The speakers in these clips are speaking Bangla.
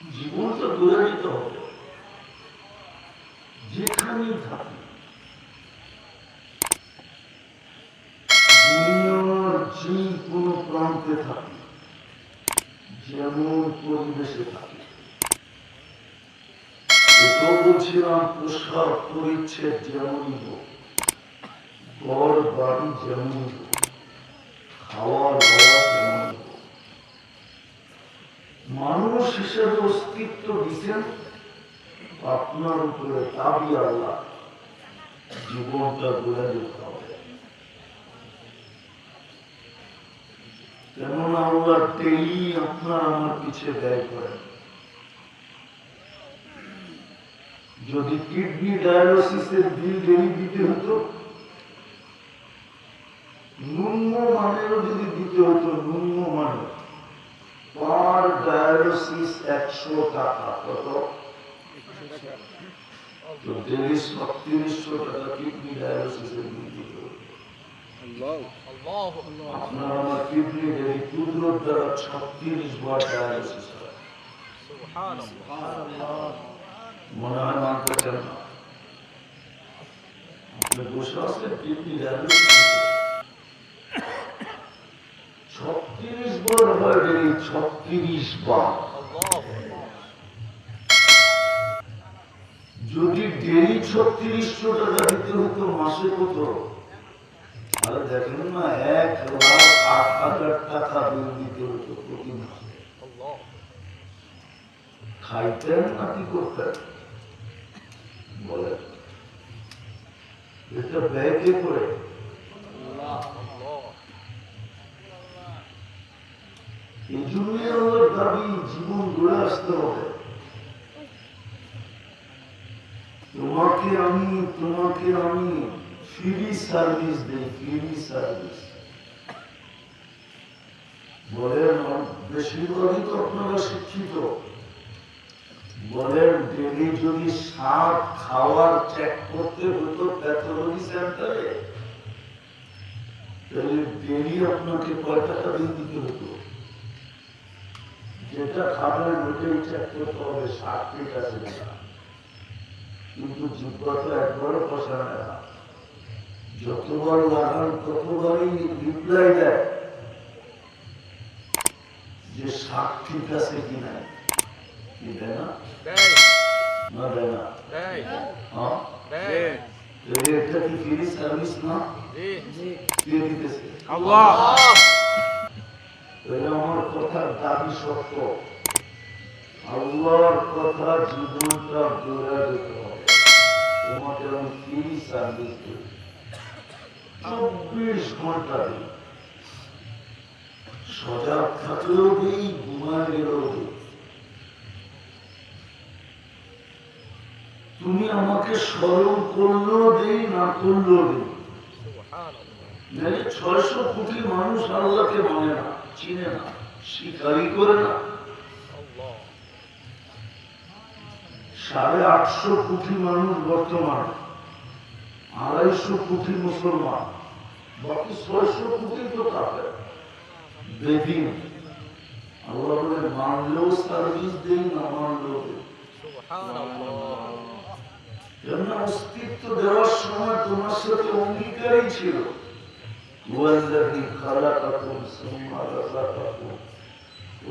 জীবন তো দূরে হবে। যেখানেই থাকি দুনিয়ার যে কোনো প্রান্তে থাকি যেমন পরিবেশে থাকি এটাও বলছিলাম পোশাক পরিচ্ছেদ যেমনই হোক ঘর বাড়ি যেমনই হোক খাওয়া দাওয়া মানুষ হিসেবে অস্তিত্ব দিচ্ছেন? আপনার উপরে দাবি আল্লাহ। জীবনটা গড়ে দিতে হবে। কেননা আল্লাহ ডেলি আপনার আমার পিছিয়ে ব্যয় করেন যদি কিডনি ডায়ালিসিসের বিল ডেলি দিতে হতো ন্যূন মানেরও যদি দিতে হতো ন্যূন মানের পার ডায়ালিসিস একশো টাকা কত তো ডেলি ছত্রিশশো টাকা কিডনি ডায়ালিসিসের বিল দিতে হতো আপনার আমার কিডনি ডেলি কুদরত দ্বারা ছত্রিশ বার ডায়ালিসিস হয় মনে হয় মানতে চান না আপনি বসে আছেন কিডনি ডায়ালিসিস ছত্রিশ বার হয় ছত্রিশ বার। যদি ডেলি ছত্রিশশো টাকা দিতে হতো মাসে কত? আরে দেখেন না, এক লাখ আট হাজার টাকা বিল দিতে হতো প্রতি মাসে। খাইতেন না কি করতেন? বলে এটা ব্যয় করে এই জন্যই আল্লাহর দাবি জীবন হবে। তোমাকে আমি তোমাকে আমি ফ্রি সার্ভিস দেই ফ্রি সার্ভিস বলেন বেশিরভাগই তো আপনারা শিক্ষিত। বলেন ডেলি যদি সাপ খাওয়ার চেক করতে হতো প্যাথোলজি সেন্টারে তাহলে ডেলি আপনাকে কয় টাকা বিল দিতে হতো? যেটা খাবেন ওইটাই চেক করতে হবে সাপ ঠিক আছে কিন্তু জিব্বা তো একবারও পছন্দ না। যতবার লাগান ততবারই রিপ্লাই দেয় যে শাক ঠিক আছে কি নাই কি দেয় না? না দেয় না? হ্যাঁ? এটা কি ফ্রি সার্ভিস না? দিতেছে? আমার কথার দাবি সত্য। আল্লাহর কথা জীবনটা দৌড়া যেতে হবে। তোমাকে আমি ফ্রি সার্ভিস চব্বিশ ঘণ্টা সজাগ থাকলেও দিই, ঘুমায় গেলেও তুমি আমাকে স্মরণ করলেও দিই, না করলেও দিই। ছয়শো কোটি মানুষ আল্লাহকে মানে না চিনে না স্বীকারই করে না। সাড়ে আটশো কোটি মানুষ বর্তমান আড়াইশো কোটি মুসলমান বাকি ছয়শো কোটি তো কাফের। বেদিন আল্লাহ বলে মানলেও সার্ভিস দেই না মানলেও অস্তিত্ব দেওয়ার সময় তোমার সাথে অঙ্গীকারই ছিল।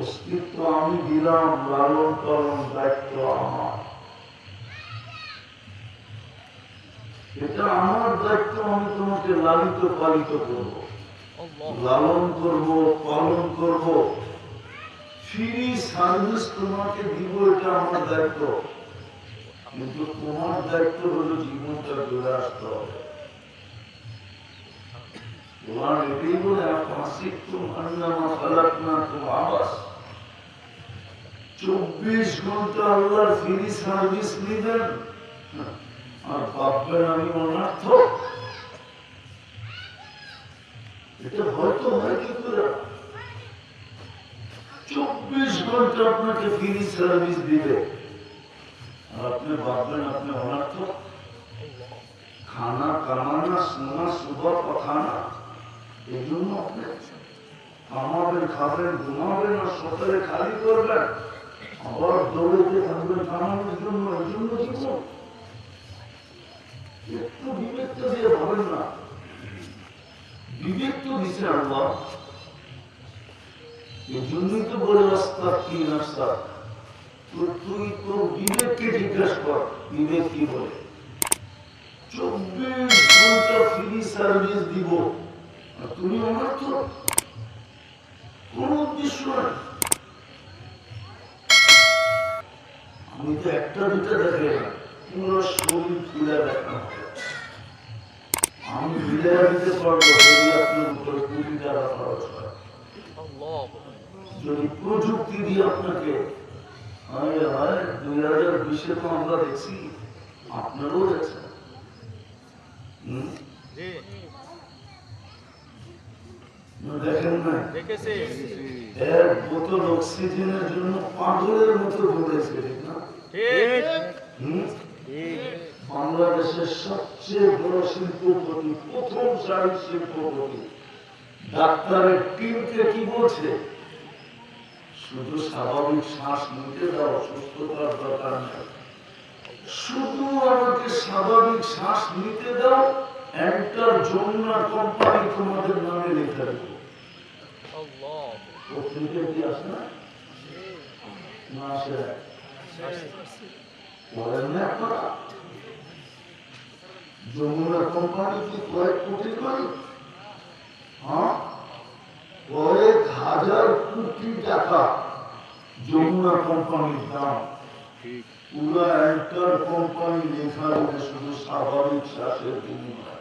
অস্তিত্ব আমি দিলাম, লালন পালন দায়িত্ব আমার। এটা আমার দায়িত্ব, আমি তোমাকে লালিত পালিত করব। লালন করব, পালন করব। ফ্রি সার্ভিস তোমাকে দিব, এটা আমার দায়িত্ব। কিন্তু তোমার দায়িত্ব হলো জীবনটা ঘুরে আসতে হবে। আন্নামা চব্বিশ ঘণ্টা আল্লাহর ফ্রি সার্ভিস নিবেন আর ভাববেন আমি অনার্থ এটা হয়তো হয় কি করে চব্বিশ ঘণ্টা আপনাকে ফ্রি সার্ভিস দিবে আর আপনি ভাববেন আপনি অনার্থ খানা কামানা শোনা সুবা পাখানা এই জন্য আপনি কামাবেন খাবেন ঘুমাবেন আর সকালে খালি করবেন আবার দৌড়াইতে থাকবেন কামানোর জন্য এই জন্য একটু বিবেকটা দিয়ে ভাবেন না বিবেক তো দিছে আল্লাহ এই জন্যই তো বলে রাস্তা কি রাস্তা তো তুই তোর বিবেককে জিজ্ঞাসা কর বিবেক কি বলে চব্বিশ ঘণ্টা ফ্রি সার্ভিস দিব। তুমি তো কোন উদ্দেশ্য আমি তো একটা দুটা দেখে পুরো শরীর আমি যদি প্রযুক্তি দিয়ে আপনাকে আরে দুই হাজার বিশে তো আমরা দেখছি, আপনারও দেখছেন হুম? দেখেন না এক বোতল অক্সিজেনের জন্য পাগলের মতো না? বাংলাদেশের সবচেয়ে বড় শিল্পপতি প্রথম সারির শিল্পপতি। ডাক্তারের টিমকে কি বলছে? শুধু স্বাভাবিক শ্বাস নিতে দাও সুস্থতার দরকার নেই। শুধু আমাকে স্বাভাবিক শ্বাস নিতে দাও একটা যমুনা কোম্পানি তোমাদের নামে লেখা দেবো আল্লাহ কি আসে না? না আসে বলেন না আপনারা যমুনা কোম্পানি কি কয়েক কোটি করে? হ্যাঁ? কয়েক হাজার কোটি টাকা যমুনা কোম্পানির দাম। পুরো এন্টার কোম্পানি লেখা শুধু স্বাভাবিক শ্বাসের বিনিময়ে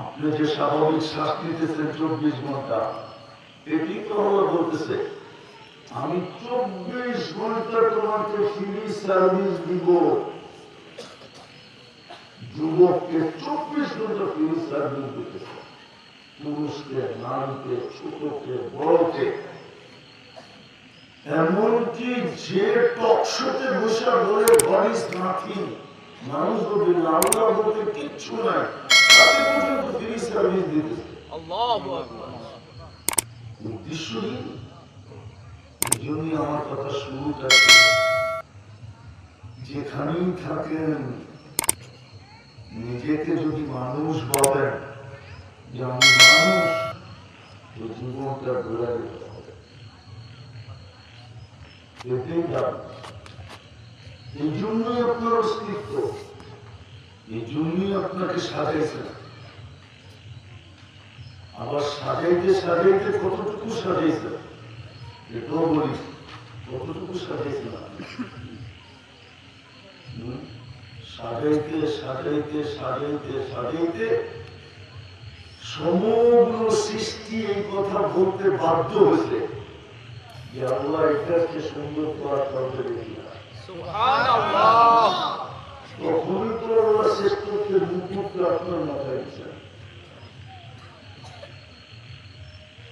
আপনি যে স্বাভাবিক শ্বাস নিতেছেন চব্বিশ ঘণ্টা। এটি তো হলো বলতেছে, আমি চব্বিশ ঘণ্টা তোমাকে ফ্রি সার্ভিস দিব। যুবককে চব্বিশ ঘণ্টা ফ্রি সার্ভিস দিতেছে, পুরুষকে, নারীকে, ছোটকে, বড়কে। এমনকি যে টকশোতে বসে বলে বডিস নাথিং মানুষ বলবে আল্লাহ বলতে কিচ্ছু নাই যেখানেই থাকেন, নিজেকে যদি মানুষ বলেন যে আমি মানুষ, তো জীবনটা ঘোরা যেতে হবে। এই জন্যই আপনার অস্তিত্ব। এই জন্যই আপনাকে সাজাইছেন আবার সাজাইতে সাজাইতে কতটুকু সাজাইছে এটাও বলি, কতটুকু সাজাইছে না হুম? সাজাইতে সাজাইতে সাজাইতে সাজাইতে সমগ্র সৃষ্টি এই কথা বলতে বাধ্য হয়েছে যে আল্লাহ এটাকে সুন্দর করার করবে দেখি না সুবহানাল্লাহ তখনই তো আল্লাহ শ্রেষ্ঠত্বের মুকুটটা আপনার মাথায় দিচ্ছেন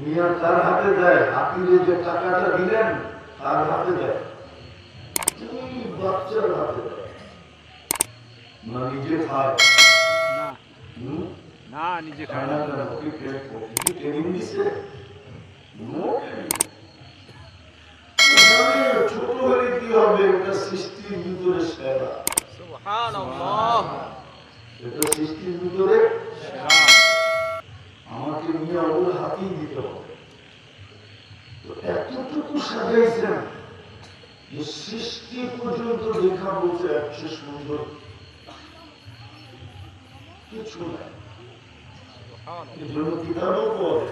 মিয়া তার হাতে দেয় হাতিরে যে টাকাটা দিলেন তার হাতে দেয়। বাচ্চার হাতে দেয়। না নিজে খায়। না। নিজে খায় না। ট্রেনিং। ওখানে ছোট হলে কি হবে? এটা সৃষ্টির ভিতরে সেরা। এটা সৃষ্টির ভিতরে সেরা। আমাকে নিয়ে ওর হাতেই দিতে। হবে এতটুকু সাজাইছেন, যে সৃষ্টি পর্যন্ত দেখা বলছে একশো সুন্দর কিছু নাই। কিতাবও পড়ে।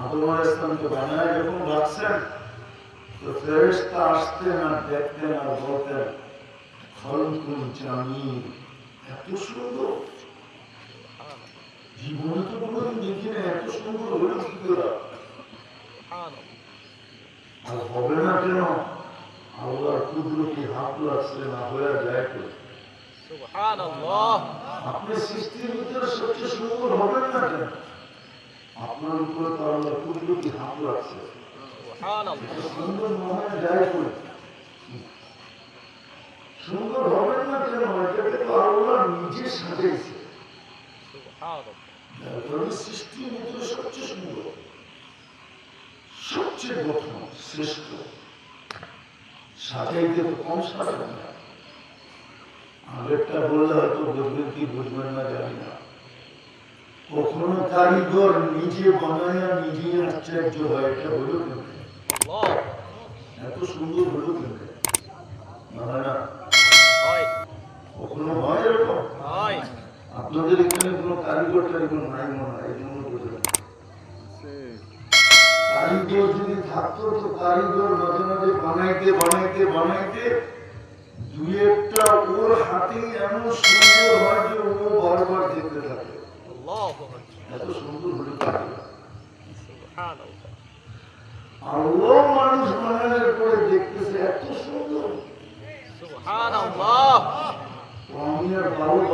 আদমার ইসলামকে বানায় যখন রাখছেন, তো ফেরেস্তা আসতেন আর দেখতেন আর বলতেন খলকুল জামিন এত সুন্দর। জীবনে তো কোনোদিন দেখি না এত সুন্দর হলো কি আর হবে না কেন? আল্লাহর কি হাত লাগছে না হয়ে যায় তো। আপনি সৃষ্টির ভিতরে সবচেয়ে সুন্দর হবেন না কেন? আপনার উপরে তো আল্লাহ কি হাত লাগছে সুন্দর মহায় যায় করে সুন্দর হবেন না কেন? এটাকে তো আল্লাহ নিজে সাজাইছে। সৃষ্টির ভিতরে সবচেয়ে সুন্দর সবচেয়ে গঠন শ্রেষ্ঠ সাজাইতে তো কম সাজান না আগেরটা বললে হয়তো বুঝবেন কি বুঝবেন না জানি না কখনো কারিগর নিজে বানায় নিজে আশ্চর্য হয় এটা হলো কেমন এত সুন্দর হলো কেমন না কখনো হয় এরকম হয় আপনাদের এখানে কোনো কারিগর টারিগর নাই মনে হয় এই জন্য বুঝলেন কারিগর যদি থাকতো তো কারিগর মাঝে মাঝে বানাইতে বানাইতে বানাইতে দুই একটা ওর হাতে এমন সুন্দর হয় যে ও বারবার দেখতে থাকে। এত সুন্দর হলে আর ও মানুষ মানে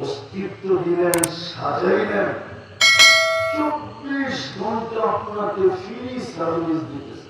অস্তিত্ব দিলেন সাজাইলেন। চব্বিশ ঘণ্টা আপনাকে ফ্রি সার্ভিস দিতেছে।